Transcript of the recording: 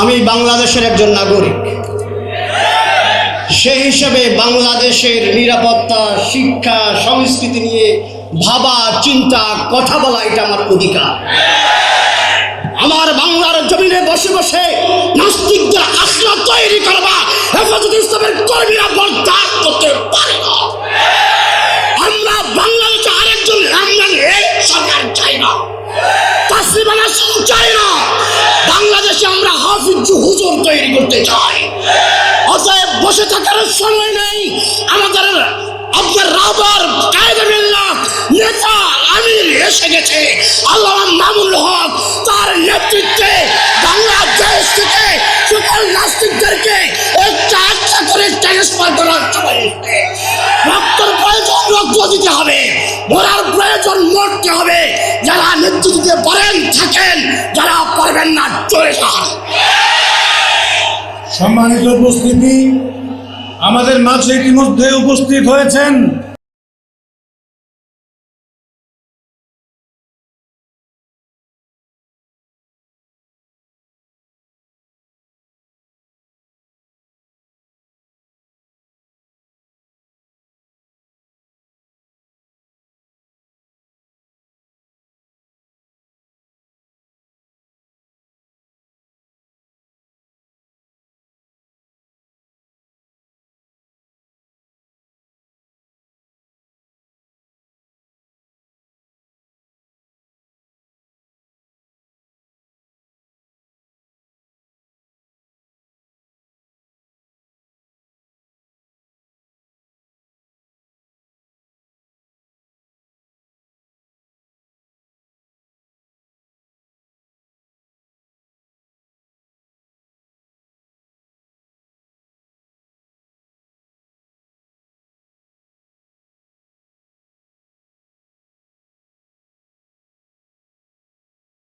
আমি বাংলাদেশের একজন নাগরিক। সেই হিসেবে বাংলাদেশের নিরাপত্তা, শিক্ষা, সংস্কৃতি নিয়ে ভাবা, চিন্তা, কথা বলা এটা আমার অধিকার। আমার বাংলার জমিনে বসে বসে নাস্তিকদের আসলা তৈরি করবা হেফাজত ইসলামের কর্মীরা বরদাস্ত করতে পারে না। আমরা বাংলাদেশে আরেকজন রামনান এই সরকার চাই না। তাসলিমা নাসরিন চাই না। হাফিজ হুজুর তৈরি করতে চাই। অতএব বসে থাকার সময় নেই। আমাদের আপনার রাবার কায়দা মিল্লাত নেতা আমির এসে গেছে। আল্লাহ মামুল হক তার নেতৃত্বে বাংলাদেশ থেকে সকল নাস্তিকদেরকে একটা একটা করে ট্রান্সফার করার সময় এসেছে। রক্তর প্রয়োজন রক্ত দিতে হবে। মরার প্রয়োজন মরতে হবে। যারা নেতৃত্ব দিতে পারেন, থাকেন, যারা পারবেন না, চলে যান। সম্মানিত উপস্থিতি আমাদের মাঝে ইতিমধ্যে উপস্থিত হয়েছেন